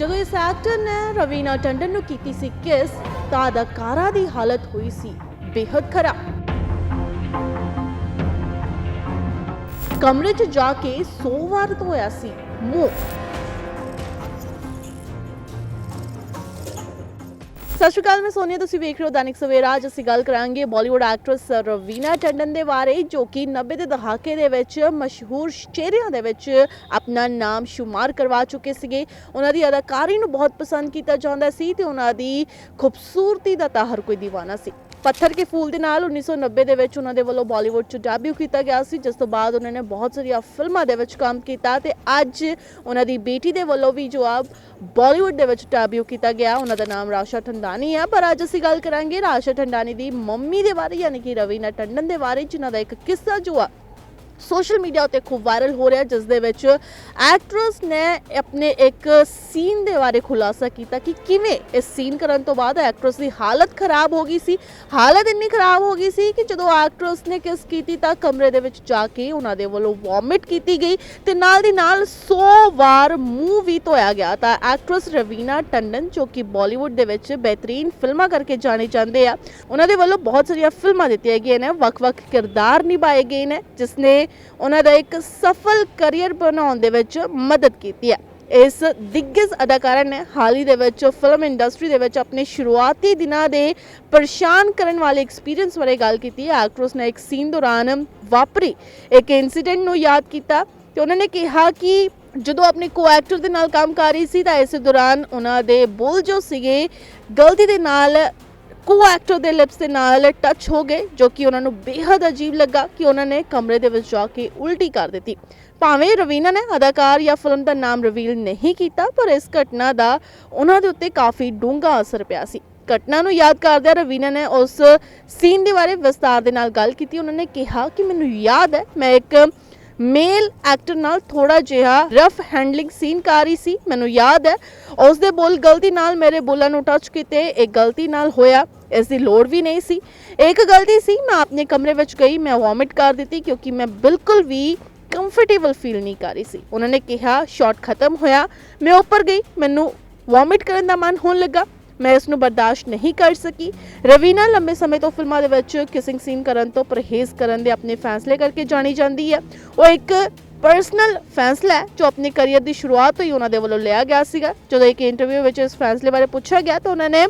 ਜਦੋਂ ਇਸ ਐਕਟਰ ਨੇ ਰਵੀਨਾ ਟੰਡਨ ਨੂੰ ਕੀਤੀ ਸੀ ਕਿਸ ਤਾਂ ਅਦਾਕਾਰਾ ਦੀ ਹਾਲਤ ਹੋਈ ਸੀ ਬੇहद ਖਰਾਬ। ਕਮਰੇ 'ਚ ਜਾ ਕੇ 100 ਵਾਰ ਧੋਇਆ ਸੀ, ਮੂੰਹ। ਸਤਿ ਸ਼੍ਰੀ ਅਕਾਲ, ਮੈਂ ਸੋਨੀਆ, ਤੁਸੀਂ ਵੇਖ ਰਹੇ ਹੋ ਦੈਨਿਕ ਸਵੇਰਾ। ਅੱਜ ਅਸੀਂ ਗੱਲ ਕਰਾਂਗੇ ਬਾਲੀਵੁੱਡ ਐਕਟਰੈਸ ਰਵੀਨਾ ਟੰਡਨ ਦੇ ਬਾਰੇ, ਜੋ ਕਿ 90 ਦੇ ਦਹਾਕੇ ਦੇ ਵਿੱਚ ਮਸ਼ਹੂਰ ਚਿਹਰਿਆਂ ਦੇ ਵਿੱਚ ਆਪਣਾ ਨਾਮ ਸ਼ੁਮਾਰ ਕਰਵਾ ਚੁੱਕੇ ਸੀਗੇ। ਉਹਨਾਂ ਦੀ ਅਦਾਕਾਰੀ ਨੂੰ ਬਹੁਤ ਪਸੰਦ ਕੀਤਾ ਜਾਂਦਾ ਸੀ ਤੇ ਉਹਨਾਂ ਦੀ ਖੂਬਸੂਰਤੀ ਦਾ ਤਾਂ ਹਰ ਕੋਈ دیਵਾਨਾ ਸੀ। ਪੱਥਰ ਕੇ ਫੂਲ ਦੇ ਨਾਲ 1990 ਦੇ ਵਿੱਚ ਉਹਨਾਂ ਦੇ ਵੱਲੋਂ ਬਾਲੀਵੁੱਡ 'ਚ ਡੈਬਿਊ ਕੀਤਾ ਗਿਆ ਸੀ, ਜਿਸ ਤੋਂ ਬਾਅਦ ਉਹਨਾਂ ਨੇ ਬਹੁਤ ਸਾਰੀਆਂ ਫਿਲਮਾਂ ਦੇ ਵਿੱਚ ਕੰਮ ਕੀਤਾ ਤੇ ਅੱਜ ਉਹਨਾਂ ਦੀ ਬੇਟੀ ਦੇ ਵੱਲੋਂ ਵੀ ਜੋ ਆ ਬਾਲੀਵੁੱਡ ਦੇ ਵਿੱਚ ਡੈਬਿਊ ਕੀਤਾ ਗਿਆ। ਉਹਨਾਂ ਦਾ ਨਾਮ ਰਾਸ਼ਾ ਠੰਡਾਨੀ ਹੈ ਪਰ ਅੱਜ ਅਸੀਂ ਗੱਲ ਕਰਾਂਗੇ ਰਾਸ਼ਾ ਠੰਡਾਨੀ ਦੀ ਮੰਮੀ ਦੇ ਬਾਰੇ, ਯਾਨੀ ਕਿ ਰਵੀਨਾ ਟੰਡਨ ਦੇ ਬਾਰੇ, ਜਿਨ੍ਹਾਂ ਦਾ ਇੱਕ ਕਿੱਸਾ ਜੋ ਆ ਸੋਸ਼ਲ ਮੀਡੀਆ ਉੱਤੇ ਖੂਬ ਵਾਇਰਲ ਹੋ ਰਿਹਾ ਜਿਸ ਦੇ ਵਿੱਚ ਐਕਟਰਸ ਨੇ ਆਪਣੇ ਇੱਕ ਸੀਨ ਦੇ ਬਾਰੇ ਖੁਲਾਸਾ ਕੀਤਾ ਕਿ ਕਿਵੇਂ ਇਸ ਸੀਨ ਕਰਨ ਤੋਂ ਬਾਅਦ ਐਕਟਰਸ ਦੀ ਹਾਲਤ ਖਰਾਬ ਹੋ ਗਈ ਸੀ। ਹਾਲਤ ਇੰਨੀ ਖਰਾਬ ਹੋ ਗਈ ਸੀ ਕਿ ਜਦੋਂ ਐਕਟਰਸ ਨੇ ਕਿਸ ਕੀਤੀ ਤਾਂ ਕਮਰੇ ਦੇ ਵਿੱਚ ਜਾ ਕੇ ਉਹਨਾਂ ਦੇ ਵੱਲੋਂ ਵੋਮਿਟ ਕੀਤੀ ਗਈ ਤੇ ਨਾਲ ਦੀ ਨਾਲ 100 ਵਾਰ ਮੂੰਹ ਵੀ ਧੋਇਆ ਗਿਆ। ਤਾਂ ਐਕਟਰਸ ਰਵੀਨਾ ਟੰਡਨ, ਜੋ ਕਿ ਬਾਲੀਵੁੱਡ ਦੇ ਵਿੱਚ ਬਿਹਤਰੀਨ ਫਿਲਮਾਂ ਕਰਕੇ ਜਾਣੇ ਜਾਂਦੇ ਆ, ਉਹਨਾਂ ਦੇ ਵੱਲੋਂ ਬਹੁਤ ਸਾਰੀਆਂ ਫਿਲਮਾਂ ਦਿੱਤੀਆਂ ਗਈਆਂ ਨੇ। ਵੱਖ-ਵੱਖ ਕਿਰਦਾਰ ਨਿਭਾਏ ਗਏ ਨੇ, ਜਿਸ ਨੇ ਉਹਨਾਂ ਦਾ ਇੱਕ ਸਫਲ ਕੈਰੀਅਰ ਬਣਾਉਣ ਦੇ ਵਿੱਚ ਮਦਦ ਕੀਤੀ ਹੈ। ਇਸ ਦਿੱਗਜ ਅਦਾਕਾਰਾ ਨੇ ਹਾਲ ਹੀ ਦੇ ਵਿੱਚ ਫਿਲਮ ਇੰਡਸਟਰੀ ਦੇ ਵਿੱਚ ਆਪਣੇ ਸ਼ੁਰੂਆਤੀ ਦਿਨਾਂ ਦੇ ਪਰੇਸ਼ਾਨ ਕਰਨ ਵਾਲੇ ਐਕਸਪੀਰੀਅੰਸ ਬਾਰੇ ਗੱਲ ਕੀਤੀ ਹੈ। ਐਕਟਰਸ ਨੇ ਇੱਕ ਸੀਨ ਦੌਰਾਨ ਵਾਪਰੀ। ਇੱਕ ਇਨਸੀਡੈਂਟ ਨੂੰ ਯਾਦ ਕੀਤਾ ਤੇ ਉਹਨਾਂ ਨੇ ਕਿਹਾ ਕਿ ਜਦੋਂ ਆਪਣੇ ਕੋ-ਐਕਟਰ ਦੇ ਨਾਲ ਕੰਮ ਕਰ ਰਹੀ ਸੀ ਤਾਂ ਇਸ ਦੌਰਾਨ ਉਹਨਾਂ ਦੇ ਬੋਲ ਜੋ ਸੀਗੇ। ਗਲਤੀ ਦੇ ਨਾਲ ਕੋ ਐਕਟਰ ਦੇ ਲਿਪਸ ਦੇ ਨਾਲ ਟੱਚ ਹੋ ਗਏ, ਜੋ ਕਿ ਉਹਨਾਂ ਨੂੰ ਬੇहद ਅਜੀਬ ਲੱਗਾ ਕਿ ਉਹਨਾਂ ਨੇ ਕਮਰੇ ਦੇ ਵਿੱਚ ਜਾ ਕੇ ਉਲਟੀ ਕਰ ਦਿੱਤੀ। ਭਾਵੇਂ ਰਵੀਨਾ ਨੇ ਅਦਾਕਾਰ ਜਾਂ ਫਿਲਮ ਦਾ ਨਾਮ ਰਿਵੀਲ ਨਹੀਂ ਕੀਤਾ, ਪਰ ਇਸ ਘਟਨਾ ਦਾ ਉਹਨਾਂ ਦੇ ਉੱਤੇ ਕਾਫੀ ਡੂੰਘਾ ਅਸਰ ਪਿਆ ਸੀ। ਘਟਨਾ ਨੂੰ ਯਾਦ ਕਰਦਿਆਂ ਰਵੀਨਾ ਨੇ ਉਸ ਸੀਨ ਦੇ ਬਾਰੇ ਵਿਸਤਾਰ ਦੇ ਨਾਲ ਗੱਲ ਕੀਤੀ। ਉਹਨਾਂ ਨੇ ਕਿਹਾ ਕਿ ਮੈਨੂੰ ਯਾਦ ਹੈ, ਮੈਂ ਇੱਕ ਮੇਲ ਐਕਟਰ ਨਾਲ ਥੋੜਾ ਜਿਹਾ ਰਫ ਹੈਂਡਲਿੰਗ ਸੀਨ ਕਰ ਰਹੀ ਸੀ, ਮੈਨੂੰ ਯਾਦ ਹੈ। ਉਸ ਦੇ ਬੋਲ ਗਲਤੀ ਨਾਲ ਮੇਰੇ ਬੋਲਾਂ ਨੂੰ ਟੱਚ ਕੀਤੇ, ਇਹ ਗਲਤੀ ਨਾਲ ਹੋਇਆ, ਇਸ ਦੀ ਲੋੜ ਵੀ ਨਹੀਂ ਸੀ। ਇੱਕ ਗਲਤੀ ਸੀ, ਮੈਂ ਆਪਣੇ ਕਮਰੇ ਵਿੱਚ ਗਈ, ਮੈਂ ਵੋਮਿਟ ਕਰ ਦਿੱਤੀ ਕਿਉਂਕਿ ਮੈਂ ਬਿਲਕੁਲ ਵੀ ਕੰਫਰਟੇਬਲ ਫੀਲ ਨਹੀਂ ਕਰ ਰਹੀ ਸੀ। ਉਹਨਾਂ ਨੇ ਕਿਹਾ ਸ਼ਾਟ ਖਤਮ ਹੋਇਆ। ਮੈਂ ਉੱਪਰ ਗਈ, ਮੈਨੂੰ ਵੋਮਿਟ ਕਰਨ ਦਾ ਮਨ ਹੋਣ ਲੱਗਾ। ਮੈਂ ਇਸ ਨੂੰ ਬਰਦਾਸ਼ਤ ਨਹੀਂ ਕਰ ਸਕੀ। ਰਵੀਨਾ ਲੰਬੇ ਸਮੇਂ ਤੋਂ ਫਿਲਮਾਂ ਦੇ ਵਿੱਚ ਕਿਸਿੰਗ ਸੀਨ ਕਰਨ ਤੋਂ ਪਰਹੇਜ਼ ਕਰਨ ਦੇ ਆਪਣੇ ਫੈਸਲੇ ਕਰਕੇ ਜਾਣੀ ਜਾਂਦੀ ਹੈ। ਉਹ ਇੱਕ ਪਰਸਨਲ ਫੈਸਲਾ ਹੈ ਜੋ ਆਪਣੇ ਕੈਰੀਅਰ ਦੀ ਸ਼ੁਰੂਆਤ ਤੋਂ ਹੀ ਉਹਨਾਂ ਦੇ ਵੱਲੋਂ ਲਿਆ ਗਿਆ ਸੀਗਾ। ਜਦੋਂ ਇੱਕ ਇੰਟਰਵਿਊ ਵਿੱਚ ਇਸ ਫੈਸਲੇ ਬਾਰੇ ਪੁੱਛਿਆ ਗਿਆ ਤਾਂ ਉਹਨਾਂ ਨੇ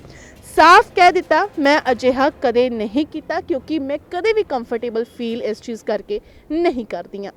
ਸਾਫ਼ ਕਹਿ ਦਿੱਤਾ, ਮੈਂ ਅਜਿਹਾ ਕਦੇ ਨਹੀਂ ਕੀਤਾ ਕਿਉਂਕਿ ਮੈਂ ਕਦੇ ਵੀ ਕੰਫਰਟੇਬਲ ਫੀਲ ਇਸ ਚੀਜ਼ ਕਰਕੇ ਨਹੀਂ ਕਰਦੀ ਹਾਂ।